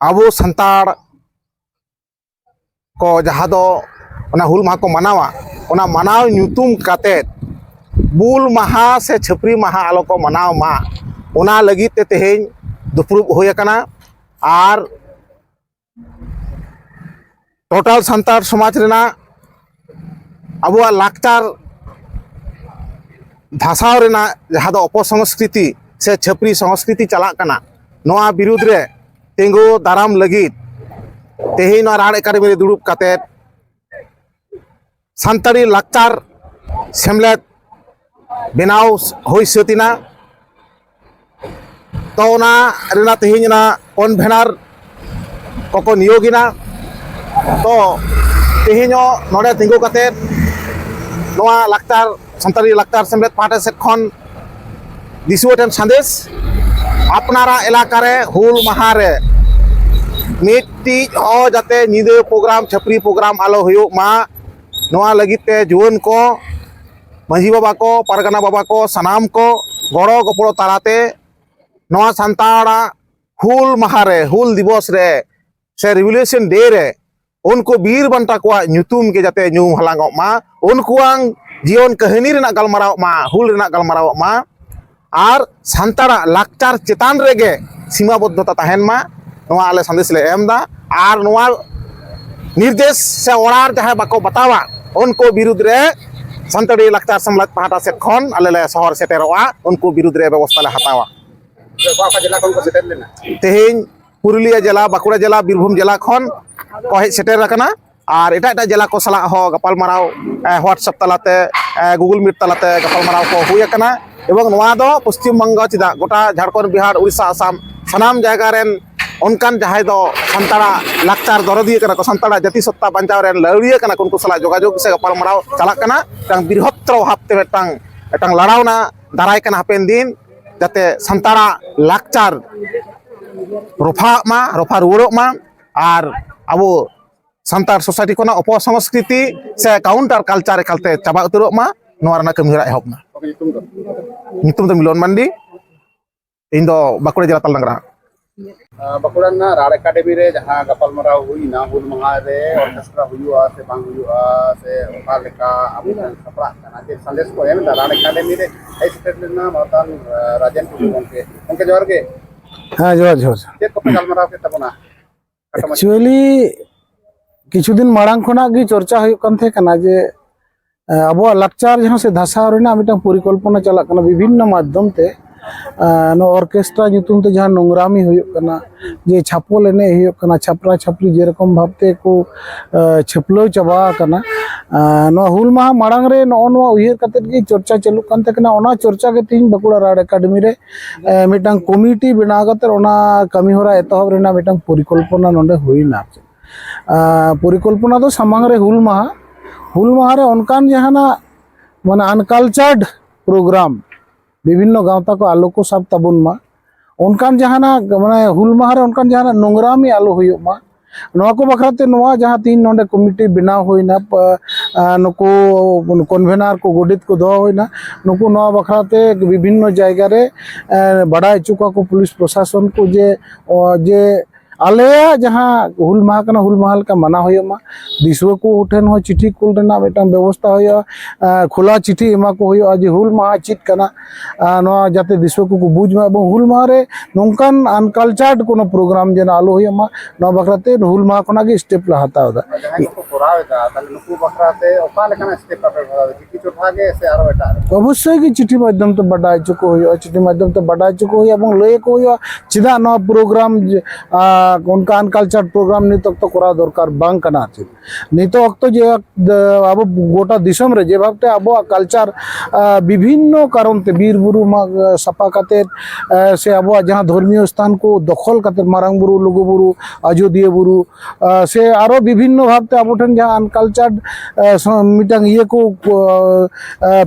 अब सानाड़ को जहाद हुलमा को मानवा मानव बुल महा से छपरी महा आलो को मानव मा लगते तेहेन दुपुरब होना और टोटल सानार समाज अब लाचार धासावना जहाँ अपसंस्कृति से छपरी संस्कृति चलाना बिुदे ᱛᱤᱸᱜᱩ ᱫᱟᱨᱟᱢ ᱞᱟᱹᱜᱤᱫ ᱛᱮᱦᱮᱧ ᱱᱚᱣᱟ ᱨᱟᱲ ᱮᱠᱟᱰᱮᱢᱤ ᱨᱮ ᱫᱩᱲᱩᱵ ᱠᱟᱛᱮᱫ ᱥᱟᱱᱛᱟᱲᱤ ᱞᱟᱠᱪᱟᱨ ᱥᱮᱢᱞᱮᱫ ᱵᱮᱱᱟᱣ ᱦᱩᱭ ᱥᱟᱹᱛ ᱮᱱᱟ ᱛᱚ ᱚᱱᱟ ᱨᱮᱱᱟᱜ ᱛᱮᱦᱮᱧ ᱚᱱᱟ ᱠᱚᱱᱵᱷᱮᱱᱟᱨ ᱠᱚᱠᱚ ᱱᱤᱭᱳᱜᱮᱱᱟ ᱛᱚ ᱛᱮᱦᱮᱧ ᱦᱚᱸ ᱱᱚᱰᱮ ᱛᱤᱸᱜᱩ ᱠᱟᱛᱮᱫ ᱱᱚᱣᱟ ᱞᱟᱠᱪᱟᱨ ᱥᱟᱱᱛᱟᱲᱤ ᱞᱟᱠᱪᱟᱨ ᱥᱮᱢᱞᱮᱫ ᱯᱟᱦᱴᱟ ᱥᱮᱫ ᱠᱷᱚᱱ ᱫᱤᱥᱩᱣᱟᱹ ᱴᱷᱮᱱ ᱥᱟᱸᱫᱮᱥ ᱟᱯᱱᱟᱨᱟᱜ ᱮᱞᱟᱠᱟᱨᱮ ᱦᱩᱞ ᱢᱟᱦᱟᱨᱮ ᱢᱤᱫᱴᱤᱡ ᱦᱚᱸ ᱡᱟᱛᱮ ᱧᱤᱫᱟᱹ ᱯᱨᱳᱜᱨᱟᱢ ᱪᱷᱟᱹᱯᱨᱤ ᱯᱨᱳᱜᱨᱟᱢ ᱟᱞᱚ ᱦᱩᱭᱩᱜ ᱢᱟ ᱱᱚᱣᱟ ᱞᱟᱹᱜᱤᱫ ᱛᱮ ᱡᱩᱣᱟᱹᱱ ᱠᱚ ᱢᱟᱺᱡᱷᱤ ᱵᱟᱵᱟ ᱠᱚ ᱯᱟᱨᱜᱟᱱᱟ ᱵᱟᱵᱟ ᱠᱚ ᱥᱟᱱᱟᱢ ᱠᱚ ᱜᱚᱲᱚ ᱜᱚᱯᱚᱲᱚ ᱛᱟᱞᱟᱛᱮ ᱱᱚᱣᱟ ᱥᱟᱱᱛᱟᱲᱟᱜ ᱦᱩᱞ ᱢᱟᱦᱟᱨᱮ ᱦᱩᱞ ᱫᱤᱵᱚᱥ ᱨᱮ ᱥᱮ ᱨᱮᱵᱷᱩᱞᱮᱥᱚᱱ ᱰᱮ ᱨᱮ ᱩᱱᱠᱩ ᱵᱤᱨ ᱵᱟᱱᱴᱟ ᱠᱚᱣᱟᱜ ᱧᱩᱛᱩᱢ ᱜᱮ ᱡᱟᱛᱮ ᱧᱩᱢ हलांगो मा उनकुआंग जीवन कहानी रेना गलमाराव मा हुल रेना गलमाराव मा आर संतारा लाक्चार चितान रेगे सीमाबद्धता तहन मा ᱱᱚᱣᱟ ᱟᱞᱮ ᱥᱟᱸᱫᱮᱥ ᱞᱮ ᱮᱢᱫᱟ ᱟᱨ ᱱᱚᱣᱟ ᱱᱤᱨᱫᱮᱥ ᱥᱮ ᱚᱲᱟᱜ ᱡᱟᱦᱟᱸᱭ ᱵᱟᱠᱚ ᱵᱟᱛᱟᱣᱟ ᱩᱱᱠᱩ ᱵᱤᱨᱩᱫᱽ ᱨᱮ ᱥᱟᱱᱛᱟᱲᱤ ᱞᱟᱠᱪᱟᱨ ᱥᱟᱢᱞᱟᱡᱽ ᱯᱟᱦᱴᱟ ᱥᱮᱫ ᱠᱷᱚᱱ ᱟᱞᱮ ᱞᱮ ᱥᱚᱦᱚᱨ ᱥᱮᱴᱮᱨᱚᱜᱼᱟ ᱩᱱᱠᱩ ᱵᱤᱨᱩᱫᱽ ᱨᱮ ᱵᱮᱵᱚᱥᱛᱷᱟ ᱞᱮ ᱦᱟᱛᱟᱣᱟ ᱛᱮᱦᱮᱧ ᱯᱩᱨᱩᱞᱤᱭᱟᱹ ᱡᱮᱞᱟ ᱵᱟᱸᱠᱩᱲᱟ ᱡᱮᱞᱟ ᱵᱤᱨᱵᱷᱩᱢ ᱡᱮᱞᱟ ᱠᱷᱚᱱ ᱠᱚ ᱦᱮᱡ ᱥᱮᱴᱮᱨ ᱟᱠᱟᱱᱟ আর এটা এটা জেলা কো সালা হো গপাল মারাও হোয়াটসঅ্যাপ তালাতে গুগল মিট তালাতে গপাল মারাও কো হুই আকানা এবং নোয়া দো পশ্চিমবঙ্গ চিদা গোটা ঝাড়খণ্ড বিহার উড়িষ্যা আসাম সানাম জায়গা রেন ᱚᱱᱠᱟᱱ ᱡᱟᱦᱟᱸᱭ ᱫᱚ ᱥᱟᱱᱛᱟᱲᱟᱜ ᱞᱟᱠᱪᱟᱨ ᱫᱚᱨᱚᱫᱤᱭᱟᱹ ᱠᱟᱱᱟ ᱠᱚ ᱥᱟᱱᱛᱟᱲᱟᱜ ᱡᱟᱹᱛᱤ ᱥᱚᱛᱛᱟ ᱵᱟᱧᱪᱟᱣ ᱨᱮᱱ ᱞᱟᱹᱣᱲᱤᱭᱟᱹ ᱠᱟᱱᱟ ᱠᱚ ᱩᱱᱠᱩ ᱥᱟᱞᱟᱜ ᱡᱳᱜᱟᱡᱳᱜᱽ ᱥᱮ ᱜᱟᱯᱟᱞᱢᱟᱨᱟᱣ ᱪᱟᱞᱟᱜ ᱠᱟᱱᱟ ᱢᱤᱫᱴᱟᱝ ᱵᱤᱨᱦᱚᱛᱛᱨᱚ ᱵᱷᱟᱵᱽᱛᱮ ᱢᱤᱫᱴᱟᱝ ᱢᱤᱫᱴᱟᱝ ᱞᱟᱲᱟᱣᱱᱟ ᱫᱟᱨᱟᱭ ᱠᱟᱱᱟ ᱦᱟᱯᱮᱱ ᱫᱤᱱ ᱡᱟᱛᱮ ᱥᱟᱱᱛᱟᱲᱟᱜ ᱞᱟᱠᱪᱟর ᱨᱚᱯᱷᱟᱜ ᱢᱟ ᱨᱚᱯᱷᱟ ᱨᱩᱣᱟᱹᱲᱚᱜ ᱢᱟ ᱟᱨ ᱟᱵᱚ ᱥᱟᱱᱛᱟᱲ ᱥᱳᱥᱟᱭᱴᱤ ᱠᱷᱚᱱᱟᱜ ᱚᱯᱚᱥᱚᱝᱥᱠᱨᱤᱛᱤ ᱥᱮ ᱠᱟᱣᱩᱱᱴᱟᱨ ᱠᱟᱞᱪᱟᱨ ᱮᱠᱟᱞᱛᱮ ᱪᱟᱵᱟ ᱩᱛᱟᱹᱨᱚᱜ ᱢᱟ ᱱᱚᱣᱟ ᱨᱮᱱᱟᱜ ᱠᱟᱹᱢᱤ ᱦᱚᱨᱟ ᱮᱦᱚᱵ ᱢᱟ ᱧᱩᱛᱩᱢ ᱫᱚ ᱢᱤᱞᱚᱱ ᱢᱟᱱᱰᱤ ᱤᱧ ᱫᱚ ᱵᱟᱸᱠᱩᱲᱟ ᱡᱮᱞᱟ ᱛᱟᱞᱰᱟᱝᱨᱟ बाकुड़ा रार एकाडेमी जहाँ गपालमारा होना हूल महारे अर्केस्ट्रा से बांग से सपड़ा संदेश को रार एकाडेमी हज सेटेट लेना मतान राजेन टुडू गमे गमे ज़ोर हाँ ज़ोर ज़ोर। चेक को गपालमारा के तबना। एक्चुअली किचुदिन मांग खुना चर्चा होना जे अब लक्षार जहाँ से धसा परिकल्पना चलना विभिन्न माध्यम से ऑर्केस्ट्रा नुतुमते जहाँ नोंगरामी होना जे छापल एने छापरा छापरी जे रकम भावते को छपल चाबाकना हूल महा माड़ ना चर्चा चलू कान चर्चा के तीन बाकुड़ा रार एकाडेमी मिट्टा कमिटी बना कर कमीहरा एतहबा परिकल्पना ना। होना परिकल्पना तो सामांगे हूल महा। हूल माहे अनकान जहाँ मान आनकालचार्ड प्रोग्राम ᱵᱤᱵᱷᱤᱱᱱᱚ ᱜᱟᱶᱛᱟ ᱠᱚ ᱟᱞᱚ ᱠᱚ ᱥᱟᱵ ᱛᱟᱵᱚᱱ ᱢᱟ ᱚᱱᱠᱟᱱ ᱡᱟᱦᱟᱱᱟᱜ ᱢᱟᱱᱮ ᱦᱩᱞ ᱢᱟᱦᱟ ᱨᱮ ᱚᱱᱠᱟᱱ ᱡᱟᱦᱟᱱᱟᱜ ᱱᱚᱝᱨᱟᱢᱤ ᱟᱞᱚ ᱦᱩᱭᱩᱜ ᱢᱟ ᱱᱚᱣᱟ ᱠᱚ ᱵᱟᱠᱷᱨᱟᱛᱮ ᱱᱚᱣᱟ ᱡᱟᱦᱟᱸ ᱛᱤᱱ ᱱᱚᱰᱮ ᱠᱚᱢᱤᱴᱤ ᱵᱮᱱᱟᱣ ᱦᱩᱭᱱᱟ ᱱᱩᱠᱩ ᱠᱚᱱᱵᱷᱮᱱᱟᱨ ᱠᱚ ᱜᱚᱰᱮᱛ ᱠᱚ ᱫᱚᱦᱚ ᱦᱩᱭᱱᱟ ᱱᱩᱠᱩ ᱱᱚᱣᱟ ᱵᱟᱠᱷᱨᱟᱛᱮ ᱵᱤᱵᱷᱤᱱᱱᱚ ᱡᱟᱭᱜᱟ ᱨᱮ ᱵᱟᱰᱟᱭ ᱦᱚᱪᱚ ᱠᱚᱣᱟ ᱠᱚ ᱯᱩᱞᱤᱥ ᱯᱨᱚᱥᱟᱥᱚᱱ ᱠᱚ ᱡᱮ ᱡᱮ ᱟᱞᱮᱭᱟᱜ ᱡᱟᱦᱟᱸ ᱦᱩᱞ ᱢᱟᱦᱟ ᱠᱟᱱᱟ ᱦᱩᱞ ᱢᱟᱦᱟ ᱞᱮᱠᱟ ᱢᱟᱱᱟᱣ ᱦᱩᱭᱩᱜ ᱢᱟ ᱫᱤᱥᱣᱟᱹ ᱠᱚ ᱴᱷᱮᱱ ᱦᱚᱸ ᱪᱤᱴᱷᱤ ᱠᱩᱞ ᱨᱮᱱᱟᱜ ᱢᱤᱫᱴᱟᱝ ᱵᱮᱵᱚᱥᱛᱷᱟ ᱦᱩᱭᱩᱜᱼᱟ ᱠᱷᱳᱞᱟ ᱪᱤᱴᱷᱤ ᱮᱢᱟ ᱠᱚ ᱦᱩᱭᱩᱜᱼᱟ ᱡᱮ ᱦᱩᱞ ᱢᱟᱦᱟ ᱪᱮᱫ ᱠᱟᱱᱟ ᱱᱚᱣᱟ ᱡᱟᱛᱮ ᱫᱤᱥᱣᱟᱹ ᱠᱚᱠᱚ ᱵᱩᱡᱽ ᱢᱟ ᱮᱵᱚᱝ ᱦᱩᱞ ᱢᱟᱦᱟ ᱨᱮ ᱱᱚᱝᱠᱟᱱ ᱟᱱᱠᱟᱞᱪᱟᱨᱰ ᱠᱳᱱᱳ ᱯᱨᱳᱜᱨᱟᱢ ᱡᱮᱱᱚ ᱟᱞᱚ ᱦᱩᱭᱩᱜ ᱢᱟ ᱱᱚᱣᱟ ᱵᱟᱠᱷᱨᱟᱛᱮ ᱦᱩᱞ ᱢᱟᱦᱟ ᱠᱷᱚᱱᱟᱜ ᱜᱮ ᱥᱴᱮᱯ ᱞᱮ ᱦᱟᱛᱟᱣ ᱮᱫᱟ ᱚᱵᱚᱥᱥᱳᱭ ᱜᱮ ᱪᱤᱴᱷᱤ ᱢᱟᱫᱽᱫᱷᱚᱢ ᱛᱮ ᱵᱟᱰᱟᱭ ᱦᱚᱪᱚ ᱠᱚ ᱦᱩᱭᱩᱜᱼᱟ ᱪᱤᱴᱷᱤ ᱢᱟᱫᱽᱫᱷᱚᱢ ᱛᱮ ᱵᱟᱰᱟᱭ ᱦᱚᱪᱚ ᱠᱚ ᱦᱩᱭᱩᱜᱼᱟ ᱮᱵᱚᱝ ᱞᱟᱹᱭ ᱟᱠᱚ ᱦᱩᱭᱩᱜᱼᱟ ᱪᱮᱫᱟᱜ ᱱᱚᱣᱟ ᱯᱨᱳᱜᱨᱟᱢ ᱚᱱᱠᱟᱱ ᱠᱟᱞᱪᱟᱨ ᱯᱨᱳᱜᱨᱟᱢ ᱱᱤᱛ ᱚᱠᱛᱚ ᱠᱚᱨᱟᱣ ᱫᱚᱨᱠᱟᱨ ᱵᱟᱝ ᱠᱟᱱᱟ ᱪᱮᱫ ᱱᱤᱛ ᱚᱠᱛᱚ ᱡᱮ ᱟᱵᱚ ᱜᱚᱴᱟ ᱫᱤᱥᱚᱢ ᱨᱮ ᱡᱮ ᱵᱷᱟᱵᱛᱮ ᱟᱵᱚᱣᱟᱜ ᱠᱟᱞᱪᱟᱨ ᱵᱤᱵᱷᱤᱱᱱᱚ ᱠᱟᱨᱚᱱ ᱛᱮ ᱵᱤᱨ ᱵᱩᱨᱩ ᱥᱟᱯᱟ ᱠᱟᱛᱮ ᱥᱮ ᱟᱵᱚᱣᱟᱜ ᱡᱟᱦᱟᱸ ᱫᱷᱚᱨᱢᱤᱭᱚ ᱥᱛᱷᱟᱱ ᱠᱚ ᱫᱚᱠᱷᱚᱞ ᱠᱟᱛᱮ ᱢᱟᱨᱟᱝ ᱵᱩᱨᱩ ᱞᱩᱜᱩ ᱵᱩᱨᱩ ᱟᱡᱚᱫᱤᱭᱟᱹ ᱵᱩᱨᱩ ᱥᱮ ᱟᱨᱚ ᱵᱤᱵᱷᱤᱱᱱᱚ ᱵᱷᱟᱵᱛᱮ ᱟᱵᱚ ᱴᱷᱮᱱ ᱡᱟᱦᱟᱸ ᱟᱱᱠᱟᱞᱪᱟᱨ ᱢᱤᱫᱴᱟᱝ ᱤᱭᱟᱹ ᱠᱚ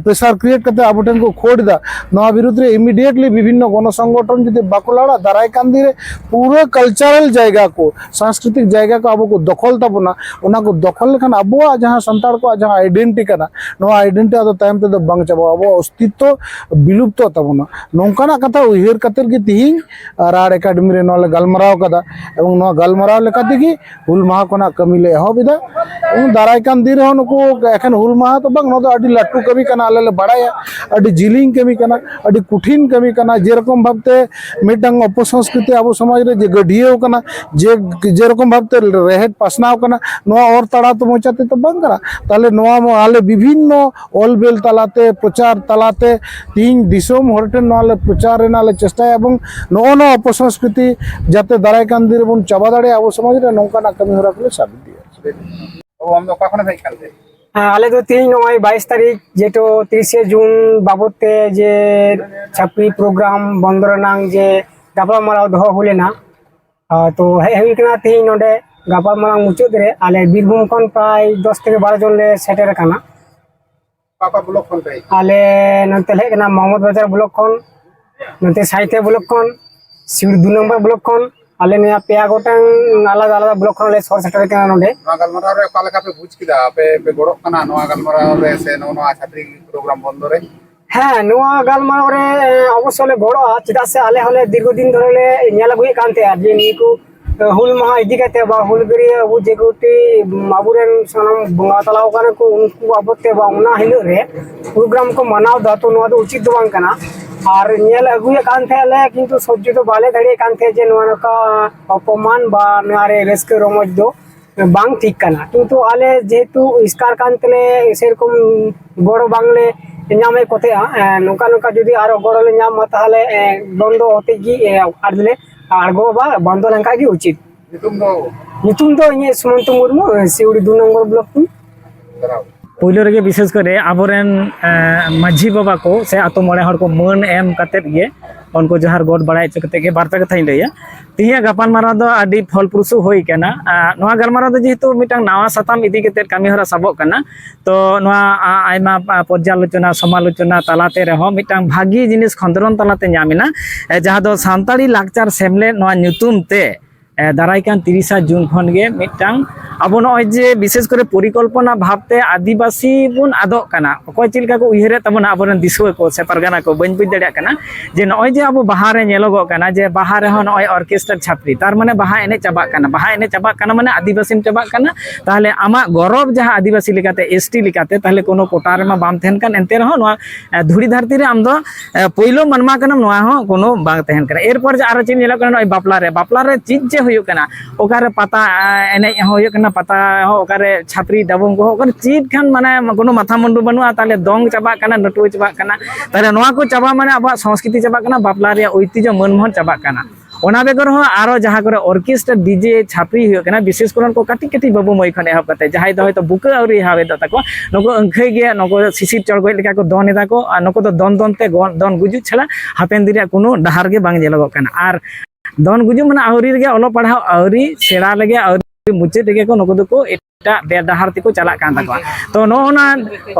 ᱯᱨᱮᱥᱟᱨ ᱠᱨᱤᱭᱮᱴ ᱠᱟᱛᱮ ᱟᱵᱚ ᱴᱷᱮᱱ ᱠᱚ ᱠᱷᱳᱲ ᱮᱫᱟ ᱱᱚᱣᱟ ᱵᱤᱨᱩᱫᱽ ᱨᱮ ᱤᱢᱤᱰᱤᱭᱮᱴᱞᱤ ᱵᱤᱵᱷᱤᱱᱱᱚ ᱜᱚᱱᱚ ᱥᱚᱝᱜᱚᱴᱷᱚᱱ ᱡᱩᱫᱤ ᱵᱟᱠᱚ ᱞᱟᱲᱟ ᱫᱟᱨᱟᱭ ᱠᱟᱱ ᱫᱤᱱ ᱨᱮ ᱯᱩᱨᱟᱹ ᱠᱟᱞᱪᱟᱨᱟᱞ ᱚᱞ ᱡᱟᱭᱜᱟ ᱠᱚ ᱥᱟᱝᱥᱠᱨᱤᱛᱤᱠ ᱡᱟᱭᱜᱟ ᱠᱚ ᱟᱵᱚ ᱠᱚ ᱫᱚᱠᱷᱚᱞ ᱛᱟᱵᱚᱱᱟ ᱚᱱᱟ ᱠᱚ ᱫᱚᱠᱷᱚᱞ ᱞᱮᱠᱷᱟᱱ ᱟᱵᱚᱣᱟᱜ ᱡᱟᱦᱟᱸ ᱥᱟᱱᱛᱟᱲ ᱠᱚᱣᱟᱜ ᱡᱟᱦᱟᱸ ᱟᱭᱰᱮᱱᱴᱤ ᱠᱟᱱᱟ ᱱᱚᱣᱟ ᱟᱭᱰᱮᱱᱴᱤ ᱟᱫᱚ ᱛᱟᱭᱚᱢ ᱛᱮᱫᱚ ᱵᱟᱝ ᱪᱟᱵᱟᱜᱼᱟ ᱟᱵᱚᱣᱟᱜ ᱚᱥᱛᱤᱛᱛᱚ ᱵᱤᱞᱩᱯᱛᱚᱜ ᱛᱟᱵᱚᱱᱟ ᱱᱚᱝᱠᱟᱱᱟᱜ ᱠᱟᱛᱷᱟ ᱩᱭᱦᱟᱹᱨ ᱠᱟᱛᱮᱫ ᱜᱮ ᱛᱤᱦᱤᱧ ᱨᱟᱲ ᱮᱠᱟᱰᱮᱢᱤ ᱨᱮ ᱱᱚᱣᱟ ᱞᱮ ᱜᱟᱞᱢᱟᱨᱟᱣ ᱠᱟᱫᱟ ᱮᱵᱚᱝ ᱱᱚᱣᱟ ᱜᱟᱞᱢᱟᱨᱟᱣ ᱞᱮᱠᱟ ᱛᱮᱜᱮ ᱦᱩᱞ ᱢᱟᱦᱟ ᱠᱷᱚᱱᱟᱜ ᱠᱟᱹᱢᱤ ᱞᱮ ᱮᱦᱚᱵ ᱮᱫᱟ ᱮᱵᱚᱝ ᱫᱟᱨᱟᱭ ᱠᱟᱱ ᱫᱤᱱ ᱨᱮᱦᱚᱸ ᱱᱩᱠᱩ ᱮᱠᱷᱮᱱ ᱦᱩᱞ ᱢᱟᱦᱟ ᱫᱚ ᱵᱟᱝ ᱱᱚᱣᱟ ᱫᱚ ᱟᱹᱰᱤ ᱞᱟᱹᱴᱩ ᱠᱟᱹᱢᱤ ᱠᱟᱱᱟ ᱟᱞᱮ ᱞᱮ ᱵᱟᱲᱟᱭᱟ ᱟᱹᱰᱤ ᱡᱤᱞᱤᱧ ᱠᱟᱹᱢᱤ ᱠᱟᱱᱟ ᱟᱹᱰᱤ ᱠᱩᱴᱷᱤᱱ ᱠᱟᱹᱢᱤ ᱠᱟᱱᱟ ᱡᱮᱨᱚᱠᱚᱢ ᱵᱷᱟᱵᱛᱮ ᱢᱤᱫᱴᱟᱝ ᱚᱯᱚᱥᱚᱝᱥᱠᱨᱤᱛᱤ ᱟᱵᱚ ᱥᱚᱢᱟᱡᱽ ᱨᱮ ᱜᱟᱹᱰᱭᱟᱹᱣ ᱠᱟᱱᱟ ᱠᱟᱱᱟ ᱡᱮ ᱡᱮᱨᱚᱠᱚᱢ ᱵᱷᱟᱵᱛᱮ ᱨᱮᱦᱮᱫ ᱯᱟᱥᱱᱟᱣ ᱠᱟᱱᱟ ᱱᱚᱣᱟ ᱚᱨ ᱛᱟᱲᱟ ᱛᱚ ᱢᱚᱪᱟ ᱛᱮᱛᱚ ᱵᱟᱝ ᱠᱟᱱᱟ ᱛᱟᱦᱞᱮ ᱱᱚᱣᱟ ᱟᱞᱮ ᱵᱤᱵᱷᱤᱱᱱᱚ ᱚᱞ ᱵᱮᱞ ᱛᱟᱞᱟᱛᱮ ᱯᱨᱚᱪᱟᱨ ᱛᱟᱞᱟᱛᱮ ᱛᱤᱦᱤᱧ ᱫᱤᱥᱚᱢ ᱦᱚᱲ ᱴᱷᱮᱱ ᱱᱚᱣᱟ ᱞᱮ ᱯᱨᱚᱪᱟᱨ ᱨᱮᱱᱟᱜ ᱞᱮ ᱪᱮᱥᱴᱟᱭᱟ ᱮᱵᱚᱝ ᱱᱚᱜᱼᱚ ᱱᱚᱣᱟ ᱚᱯᱚᱥᱚᱝᱥᱠᱨᱤᱛᱤ ᱡᱟᱛᱮ ᱫᱟᱨᱟᱭ ᱠᱟᱱ ᱫᱤᱱ ᱨᱮᱵᱚᱱ ᱪᱟᱵᱟ ᱫᱟᱲᱮᱭᱟᱜᱼᱟ ᱟᱵᱚ ᱥᱚᱢᱟᱡᱽ ᱨᱮ ᱱᱚᱝᱠᱟᱱᱟᱜ ᱠᱟᱹᱢᱤ ᱦᱚᱨᱟ ᱠᱚᱞᱮ ᱥᱟᱵ ᱤᱫᱤᱭᱟ ᱟᱢ ᱫᱚ ᱚᱠᱟ ᱠᱷᱚᱱᱮᱢ ᱦᱮᱡ ᱠᱟᱱ ᱛᱮ ᱟᱞᱮ ᱫᱚ ᱛᱮᱦᱮᱧ ᱱᱚᱜᱼᱚᱭ ᱵᱟᱭᱤᱥ ᱛᱟᱹᱨᱤᱠᱷ ᱡᱮᱴᱚ ᱛᱤᱨᱤᱥᱮ ᱡᱩᱱ ᱵᱟᱵᱚᱫ ᱛᱮ ᱡᱮ ᱪᱷᱟᱯᱨᱤ ᱯᱨᱳᱜᱨᱟᱢ ᱵᱚᱱᱫᱚ ᱨᱮᱱᱟᱜ ᱡᱮ ᱜᱟᱯᱟᱞᱢᱟᱨᱟᱣ ᱫᱚᱦᱚ ᱦᱩᱭ ᱞᱮᱱᱟ ᱛᱚ ᱦᱮᱡ ᱦᱩᱭ ᱠᱟᱱᱟ ᱛᱮᱦᱮᱧ ᱱᱚᱰᱮ ᱜᱟᱯᱟᱞ ᱢᱟᱨᱟᱝ ᱢᱩᱪᱟᱹᱫ ᱨᱮ ᱟᱞᱮ ᱵᱤᱨᱵᱷᱩᱢ ᱠᱷᱚᱱ ᱯᱨᱟᱭ ᱫᱚᱥ ᱛᱷᱮᱠᱮ ᱵᱟᱨᱚ ᱡᱚᱱ ᱞᱮ ᱥᱮᱴᱮᱨ ᱟᱠᱟᱱᱟ ᱯᱟᱯᱟ ᱵᱞᱚᱠ ᱠᱷᱚᱱ ᱯᱮ ᱟᱞᱮ ᱱᱚᱛᱮ ᱞᱮ ᱦᱮᱡ ᱠᱟᱱᱟ ᱢᱚᱦᱚᱢᱢᱚᱫ ᱵᱟᱡᱟᱨ ᱵᱞᱚᱠ ᱠᱷᱚᱱ ᱱᱚᱛᱮ ᱥᱟᱭᱛᱮ ᱵᱞᱚᱠ ᱠᱷᱚᱱ ᱥᱤᱲ ᱫᱩ ᱱᱚᱢᱵᱚᱨ ᱵᱞᱚᱠ ᱠᱷᱚᱱ ᱟᱞᱮ ᱱᱚᱣᱟ ᱯᱮᱭᱟ ᱜᱚᱴᱟᱝ ᱟᱞᱟᱫᱟ ᱟᱞᱟᱫᱟ ᱵᱞᱚᱠ ᱠᱷᱚᱱ ᱞᱮ ᱥᱚᱨ ᱥᱮᱴᱮᱨ ᱟᱠᱟᱱᱟ ᱱᱚᱰᱮ ᱱᱚᱣᱟ ᱜᱟᱞᱢᱟᱨᱟᱣ ᱨᱮ ᱚᱠᱟ ᱞᱮᱠᱟ ᱯᱮ ᱵᱩᱡᱽ ᱠᱮᱫᱟ ᱟᱯᱮ ᱯᱮ ᱜᱚᱲᱚᱜ ᱠᱟᱱᱟ ᱱᱚᱣᱟ ᱜᱟᱞᱢᱟᱨᱟᱣ ᱨᱮ ᱥᱮ ᱱᱚᱣᱟ ᱪᱷᱟᱛᱨᱤ ᱯᱨᱳᱜᱨᱟᱢ ᱵᱚᱱᱫᱚ ᱨᱮ ᱦᱮᱸ ᱱᱚᱣᱟ ᱜᱟᱞᱢᱟᱨᱟᱣ ᱨᱮ ᱚᱵᱚᱥᱥᱳᱭ ᱞᱮ ᱜᱚᱲᱚᱜᱼᱟ ᱪᱮᱫᱟᱜ ᱥᱮ ᱟᱞᱮ ᱦᱚᱸᱞᱮ ᱫᱤᱨᱜᱷᱚ ᱫᱤᱱ ᱫᱷᱚᱨᱮ ᱞᱮ ᱧᱮᱞ ᱟᱹᱜᱩᱭᱮᱫ ᱠᱟᱱ ᱛᱟᱦᱮᱸᱜᱼᱟ ᱡᱮ ᱱᱤᱭᱟᱹ ᱠᱚ ᱦᱩᱞ ᱢᱟᱦᱟ ᱤᱫᱤ ᱠᱟᱛᱮ ᱵᱟ ᱦᱩᱞᱜᱟᱹᱨᱤᱭᱟᱹ ᱟᱵᱚ ᱡᱮ ᱠᱚᱴᱤ ᱟᱵᱚᱨᱮᱱ ᱥᱟᱱᱟᱢ ᱵᱚᱸᱜᱟ ᱛᱟᱞᱟᱣ ᱠᱟᱱᱟ ᱠᱚ ᱩᱱᱠᱩ ᱵᱟᱵᱚᱫ ᱛᱮ ᱵᱟ ᱚᱱᱟ ᱦᱤᱞᱳᱜ ᱨᱮ ᱯᱨᱳᱜᱨᱟᱢ ᱠᱚ ᱢᱟᱱᱟᱣ ᱫᱟ ᱛᱚ ᱱᱚᱣᱟ ᱫᱚ ᱩᱪᱤᱛ ᱫᱚ ᱵᱟᱝ ᱠᱟᱱᱟ আর নেল আগুয়ে কান থাকলে কিন্তু সহ্য তো বালে দাঁড়িয়ে কান থাকে যে নকা অপমান বা নারে রেস্কে রমজ দো বাং ঠিক কানা কিন্তু আলে যেহেতু ইস্কার কান তেলে সেরকম বড় বাংলে ᱧᱟᱢᱮᱫ ᱠᱚ ᱛᱟᱦᱮᱸᱜᱼᱟ ᱱᱚᱝᱠᱟ ᱱᱚᱝᱠᱟ ᱡᱩᱫᱤ ᱟᱨᱚ ᱜᱚᱲᱚ ᱞᱮ ᱧᱟᱢᱟ ᱛᱟᱦᱚᱞᱮ ᱵᱚᱱᱫᱚ ᱦᱚᱛᱮᱡ ᱜᱮ ᱟᱨ ᱞᱮ ᱟᱬᱜᱚᱣᱟ ᱵᱚᱱᱫᱚ ᱞᱮᱱᱠᱷᱟᱡ ᱜᱮ ᱩᱪᱤᱛ ᱧᱩᱛᱩᱢ ᱫᱚ ᱤᱧᱟᱹᱜ ᱥᱩᱢᱚᱱᱛᱚ ᱢᱩᱨᱢᱩ ᱥᱤᱣᱲᱤ ᱫᱩ ᱱᱚᱢᱵᱚᱨ ᱵᱞᱚᱠ ᱛᱤᱧ ᱯᱳᱭᱞᱳ ᱨᱮᱜᱮ ᱵᱤᱥᱮᱥ ᱠᱚᱨᱮ ᱟᱵᱚᱨᱮᱱ ᱢᱟᱺᱡᱷᱤ ᱵᱟᱵᱟ ᱠᱚ ᱥᱮ ᱟᱛᱳ ᱢᱚᱬᱮ ᱦᱚᱲ ᱠᱚ ᱢᱟᱹᱱ ᱮᱢ ᱠᱟᱛᱮᱫ ᱜᱮ ᱩᱱᱠᱩ ᱡᱟᱦᱟᱸ ᱜᱚᱰ ᱵᱟᱲᱟᱭ ᱦᱚᱪᱚ ᱠᱟᱛᱮ ᱜᱮ ᱵᱟᱨᱯᱮ ᱠᱟᱛᱷᱟᱧ ᱞᱟᱹᱭᱟ ᱛᱮᱦᱮᱧᱟᱜ ᱜᱟᱯᱟᱞᱢᱟᱨᱟᱣ ᱫᱚ ᱟᱹᱰᱤ ᱯᱷᱚᱞᱯᱨᱚᱥᱩ ᱦᱩᱭ ᱟᱠᱟᱱᱟ ᱱᱚᱣᱟ ᱜᱟᱞᱢᱟᱨᱟᱣ ᱫᱚ ᱡᱮᱦᱮᱛᱩ ᱢᱤᱫᱴᱟᱝ ᱱᱟᱣᱟ ᱥᱟᱛᱟᱢ ᱤᱫᱤ ᱠᱟᱛᱮ ᱠᱟᱹᱢᱤᱦᱚᱨᱟ ᱥᱟᱵᱚᱜ ᱠᱟᱱᱟ ᱛᱚ ᱱᱚᱣᱟ ᱟᱭᱢᱟ ᱯᱚᱨᱡᱟᱞᱳᱪᱚᱱᱟ ᱥᱚᱢᱟᱞᱳᱪᱚᱱᱟ ᱛᱟᱞᱟᱛᱮ ᱨᱮᱦᱚᱸ ᱢᱤᱫᱴᱟᱝ ᱵᱷᱟᱹᱜᱤ ᱡᱤᱱᱤᱥ ᱠᱷᱚᱸᱫᱽᱨᱚᱱ ᱛᱟᱞᱟᱛᱮ ᱧᱟᱢ ᱮᱱᱟ ᱡᱟᱦᱟᱸ ᱫᱚ ᱥᱟᱱᱛᱟᱲᱤ ᱞᱟᱠᱪᱟᱨ ᱥᱮᱢᱞᱮᱫ ᱱᱚᱣᱟ ᱧᱩᱛᱩᱢ ᱛᱮ ᱫᱟᱨᱟᱭ ᱠᱟᱱ ᱛᱤᱨᱤᱥᱟ ᱡᱩᱱ ᱠᱷᱚᱱ ᱜᱮ ᱢᱤᱫᱴᱟᱝ ᱟᱵᱚ ᱱᱚᱜᱼᱚᱭ ᱡᱮ ᱵᱤᱥᱮᱥ ᱠᱚᱨᱮ ᱯᱚᱨᱤᱠᱚᱞᱯᱚᱱᱟ ᱵᱷᱟᱵᱛᱮ ᱟᱹᱫᱤᱵᱟᱹᱥᱤ ᱵᱚᱱ ᱟᱫᱚᱜ ᱠᱟᱱᱟ ᱚᱠᱚᱭ ᱪᱮᱫ ᱞᱮᱠᱟ ᱠᱚ ᱩᱭᱦᱟᱹᱨᱮᱫ ᱛᱟᱵᱚᱱᱟ ᱟᱵᱚᱨᱮᱱ ᱫᱤᱥᱩᱣᱟᱹ ᱠᱚ ᱥᱮ ᱯᱟᱨᱜᱟᱱᱟ ᱠᱚ ᱵᱟᱹᱧ ᱵᱩᱡᱽ ᱫᱟᱲᱮᱭᱟᱜ ᱠᱟᱱᱟ ᱡᱮ ᱱᱚᱜᱼᱚᱭ ᱡᱮ ᱟᱵᱚ ᱵᱟᱦᱟ ᱨᱮ ᱧᱮᱞᱚᱜᱚᱜ ᱠᱟᱱᱟ ᱡᱮ ᱵᱟᱦᱟ ᱨᱮᱦᱚᱸ ᱱᱚᱜᱼᱚᱭ ᱚᱨᱠᱮᱥᱴᱟᱨ ᱪᱷᱟᱯᱨᱤ ᱛᱟᱨ ᱢᱟᱱᱮ ᱵᱟᱦᱟ ᱮᱱᱮᱡ ᱪᱟᱵᱟᱜ ᱠᱟᱱᱟ ᱵᱟᱦᱟ ᱮᱱᱮᱡ ᱪᱟᱵᱟᱜ ᱠᱟᱱᱟ ᱢᱟᱱᱮ ᱟᱹᱫᱤᱵᱟᱹᱥᱤᱢ ᱪᱟᱵᱟᱜ ᱠᱟᱱᱟ ᱛᱟᱦᱞᱮ ᱟᱢᱟᱜ ᱜᱚᱨᱚᱵ ᱡᱟᱦᱟᱸ ᱟᱹᱫᱤᱵᱟᱹᱥᱤ ᱞᱮᱠᱟᱛᱮ ᱮᱥᱴᱤ ᱞᱮᱠᱟᱛᱮ ᱛᱟᱦᱞᱮ ᱠᱳᱱᱳ ᱠᱳᱴᱟ ᱨᱮᱢᱟ ᱵᱟᱢ ᱛᱟᱦᱮᱱ ᱠᱟᱱ ᱮᱱᱛᱮ ᱨᱮᱦᱚᱸ ᱱᱚᱣᱟ ᱫᱷᱩᱲᱤ ᱫᱷᱟᱹᱨᱛᱤ ᱨᱮ ᱟᱢ ᱫᱚ ᱯᱳᱭᱞᱳ ᱢᱟᱱᱣᱟ ᱠᱟᱱᱟᱢ ᱱᱚᱣᱟ ᱦᱚᱸ ᱠᱳᱱᱳ ᱵᱟᱝ ᱛᱟᱦᱮᱱ ᱠᱟᱱᱟ ᱮᱨᱯᱚᱨ ᱡᱮ ᱟᱨᱚ ᱪᱮᱫ ᱧᱮᱞᱚᱜ ᱠᱟᱱᱟ ᱱᱚᱜᱼᱚᱭ ᱵᱟᱯᱞᱟ ᱨᱮ ᱵᱟᱯᱞᱟ ᱨᱮ ᱪᱮᱫ ᱡᱮ ᱦᱩᱭᱩᱜ ᱠᱟᱱᱟ ᱚᱠᱟᱨᱮ ᱯᱟᱛᱟ ᱮᱱᱮᱡ ᱦᱚᱸ ᱦᱩᱭᱩᱜ ᱠᱟᱱᱟ ᱯᱟᱛᱟ ᱦᱚᱸ ᱚᱠᱟᱨᱮ ᱪᱷᱟᱯᱨᱤ ᱰᱟᱵᱚᱝ ᱠᱚᱦᱚᱸ ᱚᱠᱟᱨᱮ ᱪᱮᱫ ᱠᱷᱟᱱ ᱢᱟᱱᱮ ᱠᱳᱱᱳ ᱢᱟᱛᱷᱟ ᱢᱩᱱᱰᱩ ᱵᱟᱹᱱᱩᱜᱼᱟ ᱛᱟᱦᱚᱞᱮ ᱫᱚᱝ ᱪᱟᱵᱟᱜ ᱠᱟᱱᱟ ᱱᱟᱹᱴᱩᱣᱟᱹ ᱪᱟᱵᱟᱜ ᱠᱟᱱᱟ ᱛᱟᱦᱚᱞᱮ ᱱᱚᱣᱟ ᱠᱚ ᱪᱟᱵᱟ ᱢᱟᱱᱮ ᱟᱵᱚᱣᱟᱜ ᱥᱚᱝᱥᱠᱨᱤᱛᱤ ᱪᱟᱵᱟᱜ ᱠᱟᱱᱟ ᱵᱟᱯᱞᱟ ᱨᱮᱭᱟᱜ ঐতিᱦ্য ᱢᱟᱹᱱᱢᱚᱦᱚᱱ ᱪᱟᱵᱟᱜ ᱠᱟᱱᱟ ᱚᱱᱟ ᱵᱮᱜᱚᱨ ᱦᱚᱸ ᱟᱨᱚ ᱡᱟᱦᱟᱸ ᱠᱚᱨᱮ ᱚᱨᱠᱮᱥᱴᱟᱨ ᱰᱤᱡᱮ ᱪᱷᱟᱯᱨᱤ ᱦᱩᱭᱩᱜ ᱠᱟᱱᱟ ᱵᱤᱥᱮᱥ ᱠᱚᱨᱮ ᱩᱱᱠᱩ ᱠᱟᱹᱴᱤᱡ ᱠᱟᱹᱴᱤᱡ ᱵᱟᱹᱵᱩ ᱢᱟᱹᱭ ᱠᱷᱚᱱ ᱮᱦᱚᱵ ᱠᱟᱛᱮ ᱡᱟᱦᱟᱸᱭ ᱫᱚ ᱦᱚᱭᱛᱚ ᱵᱩᱠᱟᱹ ᱟᱹᱣᱨᱤ ᱦᱟᱣᱮᱫᱚᱜ ᱛᱟᱠᱚ ᱱᱩᱠᱩ ᱟᱹᱝᱠᱷᱟᱹᱭ ᱜᱮ ᱱᱩᱠᱩ ᱥᱤᱥᱤᱨ ᱪᱚᱲᱜᱚᱡ ᱞᱮᱠᱟ ᱠᱚ ᱫᱚᱱ ᱮᱫᱟ ᱠᱚ ᱟᱨ ᱱᱩᱠᱩ ᱫᱚ ᱫᱚᱱ ᱫᱚᱱ ᱛᱮ ᱫᱚᱱ ᱜᱩᱡᱩᱜ ᱪᱷᱟᱲᱟ ᱦᱟᱯᱮᱱ ᱫᱤᱱ ᱨᱮᱭᱟᱜ ᱠᱳᱱᱳ ᱰᱟᱦᱟᱨ ᱜᱮ ᱵᱟᱝ ᱧᱮᱞᱚᱜᱚᱜ ᱠᱟᱱᱟ ᱟᱨ ᱫᱚᱱ ᱜᱩᱡᱩ ᱢᱟᱱᱮ ᱟᱹᱣᱨᱤ ᱨᱮᱜᱮ ᱚᱞᱚᱜ ᱯᱟᱲᱦᱟᱣ ᱟᱹᱣᱨᱤ ᱥᱮᱬᱟ ᱞᱮᱜᱮ ᱟᱹᱣᱨᱤ ᱢᱩᱪᱟᱹᱫ ᱨᱮᱜᱮ ᱠᱚ ᱱᱩᱠᱩ ᱫᱚᱠᱚ ᱮᱴᱟᱜ ᱫᱮᱨ ᱰᱟᱦᱟᱨ ᱛᱮᱠᱚ ᱪᱟᱞᱟᱜ ᱠᱟᱱ ᱛᱟᱠᱚᱣᱟ ᱛᱚ ᱱᱚᱜᱼᱚᱱᱟ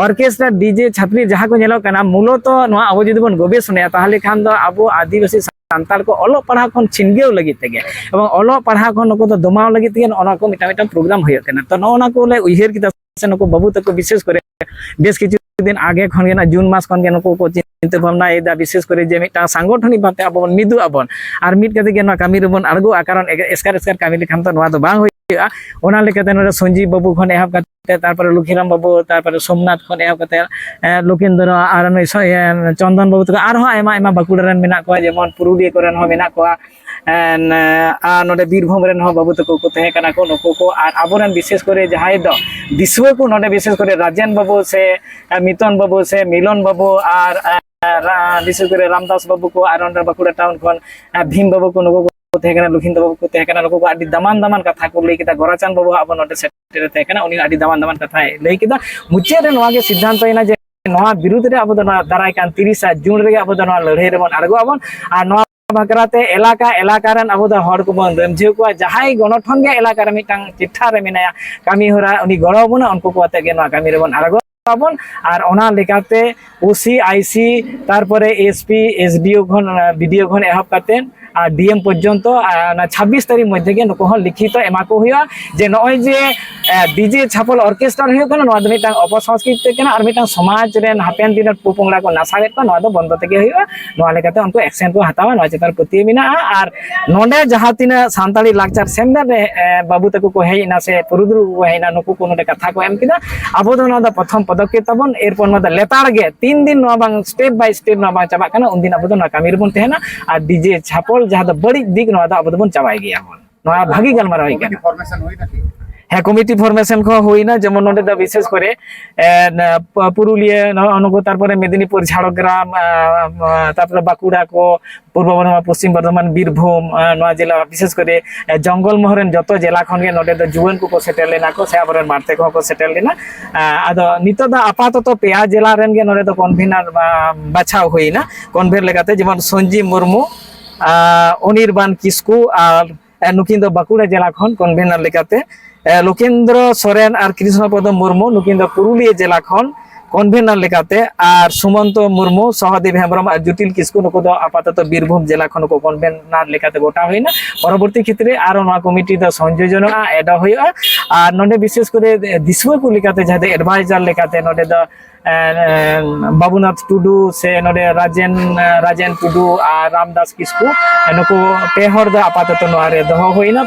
ᱚᱨᱠᱮᱥᱴᱨᱟ ᱰᱤᱡᱮ ᱪᱷᱟᱯᱨᱤ ᱡᱟᱦᱟᱸ ᱠᱚ ᱧᱮᱞᱚᱜ ᱠᱟᱱᱟ ᱢᱩᱞᱚᱛᱚ ᱱᱚᱣᱟ ᱟᱵᱚ ᱡᱩᱫᱤ ᱵᱚᱱ ᱜᱚᱵᱮᱥᱚᱱᱟᱭᱟ ᱛᱟᱦᱚᱞᱮ ᱠᱷᱟᱱ ᱫᱚ ᱟᱵᱚ ᱟᱹᱫᱤᱵᱟᱹᱥᱤ ᱥᱟᱱᱛᱟᱲ ᱠᱚ ᱚᱞᱚᱜ ᱯᱟᱲᱦᱟᱣ ᱠᱷᱚᱱ ᱪᱷᱤᱱᱜᱟᱹᱣ ᱞᱟᱹᱜᱤᱫ ᱛᱮᱜᱮ ᱮᱵᱚᱝ ᱚᱞᱚᱜ ᱯᱟᱲᱦᱟᱣ ᱠᱷᱚᱱ ᱱᱩᱠᱩ ᱫᱚ ᱫᱚᱢᱟᱣ ᱞᱟᱹᱜᱤᱫ ᱛᱮᱜᱮ ᱱᱚᱜᱼᱚ ᱱᱚᱣᱟ ᱠᱚ ᱢᱤᱫᱴᱟᱝ ᱢᱤᱫᱴᱟᱝ ᱯᱨᱳᱜᱨᱟᱢ ᱦᱩᱭᱩᱜ ᱠᱟᱱᱟ ᱛᱚ ᱱᱚᱜᱼᱚ ᱱᱚᱣᱟ ᱠᱚᱞᱮ ᱩᱭᱦᱟᱹᱨ ᱠᱮᱫᱟ ᱱᱩᱠᱩ ᱵᱟᱹᱵᱩ ᱛᱟᱠᱚ ᱵᱤᱥᱮᱥ ᱠᱚᱨᱮ ᱵᱮᱥ ᱠᱤᱪᱷᱩ দিন আগে খন ᱜᱮ ᱱᱩᱠᱩ ᱡᱩᱱ ᱢᱟᱥ ᱠᱷᱚᱱ ᱜᱮ ᱱᱩᱠᱩ ᱠᱚ চিন্তা ᱵᱷᱟᱵᱱᱟ ᱮᱫᱟ ᱵᱤশেষ করে যে ᱢᱤᱫᱴᱟᱝ সাংগঠনিক ভাবে ᱟᱵᱚ ᱵᱚᱱ ᱢᱤᱫᱩᱜ ᱟᱵᱚᱱ ᱟᱨ ᱢᱤᱫ ᱠᱟᱛᱮ ᱜᱮ ᱱᱚᱣᱟ ᱠᱟᱹᱢᱤ ᱨᱮᱵᱚᱱ ᱟᱬᱜᱚᱜᱼᱟ ᱠᱟᱨᱚᱱ ᱮᱥᱠᱟᱨ এᱥকার ᱠᱟᱹᱢᱤ ᱞᱮᱠᱷᱟᱱ ᱛᱚ ᱱᱚᱣᱟ ᱫᱚ ᱵᱟᱝ ᱦᱩᱭᱩᱜᱼᱟ ᱚᱱᱟ ᱞᱮᱠᱟᱛᱮ ᱱᱚᱰᱮ ᱥᱚᱧᱡᱤᱵ ᱵᱟᱹᱵᱩ ᱠᱷᱚᱱ ᱮᱦᱚᱵ ᱠᱟᱛᱮ ᱛᱟᱨᱯᱚᱨᱮ লক্ষীরাম বাবু তারপরে সোমনাথ ᱠᱷᱚᱱ ᱮᱦᱚᱵ ᱠᱟᱛᱮ ᱞᱚᱠᱤᱱᱫᱨᱚ ᱟᱨ ᱱᱩᱭ ᱪᱚন্দᱚᱱ ᱵᱟᱵᱩ ᱛᱟᱠᱚ ᱟᱨᱦᱚᱸ ᱟᱭᱢᱟ ᱟᱭᱢᱟ ᱵᱟᱸᱠᱩᱲᱟ ᱨᱮᱱ ᱢᱮᱱᱟᱜ ᱠᱚᱣᱟ ᱡᱮᱢᱚᱱ ᱯᱩᱨᱩᱞᱤᱭᱟᱹ ᱠᱚᱨᱮᱱ ᱦᱚᱸ ᱢᱮᱱᱟᱜ ᱠᱚᱣᱟ ᱟᱨ ᱱᱚᱰᱮ ᱵᱤᱨᱵᱷᱩᱢ ᱨᱮᱱ ᱦᱚᱸ ᱵᱟᱹᱵᱩ ᱛᱟᱠᱚ ᱠᱚ ᱛᱟᱦᱮᱸ ᱠᱟᱱᱟ ᱠᱚ ᱱᱩᱠᱩ ko ᱟᱨ ᱟᱵᱚᱨᱮᱱ ᱵᱤᱥᱮᱥ ᱠᱚᱨᱮ ᱡᱟᱦᱟᱸᱭ ᱫᱚ ᱫᱤᱥᱩᱣᱟᱹ ᱠᱚ ᱱᱚᱰᱮ ᱵᱤᱥᱮᱥ ᱠᱚᱨᱮ ᱨᱟᱡᱮᱱ ᱵᱟᱹᱵᱩ ᱥᱮ ᱮ, ᱢᱤᱛᱚᱱ ᱵᱟᱹᱵᱩ ᱥᱮ ᱢᱤᱞᱚᱱ ᱵᱟᱹᱵᱩ ᱟᱨ ᱮ, রা- বিশেষ করে রামদাস বাবু কো আর অন্ডার বাঁকুড়া টাউন খন আহ, ভীম বাবু কো নুকু কো ᱛᱟᱦᱮᱸ ᱠᱟᱱᱟ ᱞᱚᱠᱷᱤᱱᱫᱨᱚ ᱵᱟᱵᱩ ᱠᱚ ᱛᱟᱦᱮᱸ ᱠᱟᱱᱟ ᱱᱩᱠᱩ ᱠᱚ ᱟᱹᱰᱤ ᱫᱟᱢᱟᱱ ᱫᱟᱢᱟᱱ ᱠᱟᱛᱷᱟ ᱠᱚ ᱞᱟᱹᱭ ᱠᱮᱫᱟ ᱜᱚᱨᱟᱪᱟᱸᱫ ᱵᱟᱵᱩ ᱟᱵᱚ ᱱᱚᱰᱮ ᱥᱮᱴᱮᱨ ᱛᱟᱦᱮᱸ ᱠᱟᱱᱟ ᱩᱱᱤ ᱟᱹᱰᱤ ᱫᱟᱢᱟᱱ ᱫᱟᱢᱟᱱ ᱠᱟᱛᱷᱟᱭ ᱞᱟᱹᱭ ᱠᱮᱫᱟ ᱢᱩᱪᱟᱹᱫ ᱨᱮ ᱱᱚᱣᱟ ᱜᱮ ᱥᱤᱫᱽᱫᱷᱟᱱᱛᱚᱭᱮᱱᱟ ᱡᱮ ᱱᱚᱣᱟ ᱵᱤᱨᱩᱫᱽ ᱨᱮ ᱟᱵᱚ ᱫᱚ ᱱᱚᱣᱟ ᱫᱟᱨᱟᱭ ᱠᱟᱱ ᱛᱤᱨᱤᱥᱟ ᱡᱩᱱ ᱨᱮᱜᱮ ᱟᱵᱚ ᱫᱚ ᱱᱚᱣᱟ ᱵᱟᱠᱷᱨᱟᱛᱮ ᱮᱞᱟᱠᱟ ᱮᱞᱟᱠᱟ ᱨᱮᱱ ᱟᱵᱚ ᱫᱚ ᱦᱚᱲ ᱠᱚᱵᱚᱱ ᱨᱟᱢᱡᱷᱟᱹᱣ ᱠᱚᱣᱟ ᱡᱟᱦᱟᱸᱭ ᱜᱚᱱᱚᱴᱷᱚᱱ ᱜᱮ ᱮᱞᱟᱠᱟ ᱨᱮ ᱢᱤᱫᱴᱟᱝ ᱪᱤᱴᱷᱟ ᱨᱮ ᱢᱮᱱᱟᱭᱟ ᱠᱟᱹᱢᱤ ᱦᱚᱨᱟ ᱩᱱᱤ ᱜᱚᱲᱚ ᱟᱵᱚᱱᱟ ᱩᱱᱠᱩ ᱠᱚ ᱟᱛᱮ ᱜᱮ ᱱᱚᱣᱟ ᱠᱟᱹᱢᱤ ᱨᱮᱵᱚᱱ ᱟᱬᱜᱚ ᱟᱵᱚᱱ ᱟᱨ ᱚᱱᱟ ᱞᱮᱠᱟᱛᱮ ᱳᱥᱤ ᱟᱭᱥᱤ ᱛᱟᱨᱯᱚᱨᱮ ᱮᱥᱯᱤ ᱮᱥᱰᱤও ᱠᱷᱚᱱ ᱵᱤᱰᱤও ᱠᱷᱚᱱ ᱮᱦᱚᱵ ᱠᱟᱛᱮᱫ আর ডিএম পর্যন্ত ছাব্বিশ তারিখ মধ্যে ᱜᱮ ᱱᱩᱠᱩ ᱦᱚᱸ ᱞᱤᱠᱷᱤᱛᱚ ᱮᱢᱟ ᱠᱚ ᱦᱩᱭᱩᱜᱼᱟ ᱡᱮ ᱱᱚᱜᱼᱚᱭ ডিজে ছাপল অর্কেস্ট্রার হয়ে গেল মিটান অপসংস্কৃতি কেন আর মিটান সমাজ রেন হাপেন দিনের পুপংলা কো নাশা কো নয় বন্ধ থেকে হইয়া, নয় লেগাতে একশন কো হাতা নয় চেতার প্রতি মিনা আর নডে যাহা তিন সান্তালি লাকচার সেমদা বাবু তাকু কো হে না, সে পুরুদ্রু কো হে না, নুকু কোনো কথা কো, এমকি কিনা আবো দো প্রথম পদক্ষেপ তাবন এরপর নদা লেতার গে, তিন দিন বাং স্টেপ বাই স্টেপ বাং চাবা কানা উনদিন আবো দো না কামির বন আর ডিজে ছাপল ᱡᱟᱦᱟᱸ ᱫᱚ ᱵᱟᱹᱲᱤᱡ ᱫᱤᱠ ᱱᱚᱣᱟ ᱫᱚ ᱟᱵᱚ ᱫᱚᱵᱚᱱ ᱪᱟᱵᱟᱭ ᱜᱮᱭᱟ ᱵᱚᱱ ᱱᱚᱣᱟ ᱵᱷᱟᱜᱤ ᱜᱟᱞᱢᱟᱨᱟᱣ ᱦᱩᱭ হ্যাঁ কমিটি ফরমেশন কো হই না যেমন নন্ডে দা বিশেষ করে পুরুলিয়া অনুগো তারপরে মেদিনীপুর ঝাড়গ্রাম তারপরে বাঁকুড়া কো পূর্ব বর্ধমান পশ্চিম বর্ধমান বীরভূম নয়া জেলা বিশেষ করে জঙ্গল মহরেন যত জেলা খনগে নন্ডে দা জুয়ান কো সেটেল লেনা কো সাবরেন মারতে কো কো সেটেল লেনা আদো নিত দা আপাতত পেয়া জেলা রেন গে নন্ডে দা কনভেনার বাছাও হই না কনভেনার লাগাতে যেমন সঞ্জীব মুর্মু ᱚᱱᱤᱨᱵᱟᱱ ᱠᱤᱥᱠᱩ ᱟᱨ ᱱᱩᱠᱤᱱ ᱫᱚ ᱵᱟᱸᱠᱩᱲᱟ ᱡᱮᱞᱟ ᱠᱷᱚᱱ ᱠᱚᱱᱵᱷᱮᱱᱟᱨ ᱞᱮᱠᱟᱛᱮ ᱞᱚᱠᱮᱱᱫᱨᱚ ᱥᱚᱨᱮᱱ ᱟᱨ ᱠᱨᱤᱥᱱᱚᱯᱚᱫᱚ ᱢᱩᱨᱢᱩ ᱱᱩᱠᱤᱱ ᱫᱚ ᱯᱩᱨᱩᱞᱤᱭᱟᱹ ᱡᱮᱞᱟ ᱠᱷᱚᱱ কনভেনার লেখাতে আর সুমন্ত মুরমু, সহদেব হেমব্রম আর জটিল কিসকু নুকুদো আপাতত বীরভূম জেলা খনকো কনভেনার লেখাতে গোটা হয় না। পরবর্তী ক্ষেত্রে আরও নয় কমিটি দ সংযোজনা এডা হয়ে, আর নডে বিশেষ করে দিসুয়া কু লেখাতে যাতে এডভাইজার লেখাতে নডে দ বাবুনাথ টুডু, সে নডে রাজেন রাজেন টুডু আর রামদাস কিসকু নুকু পেহর দ আপাতত নয় দহ হই না।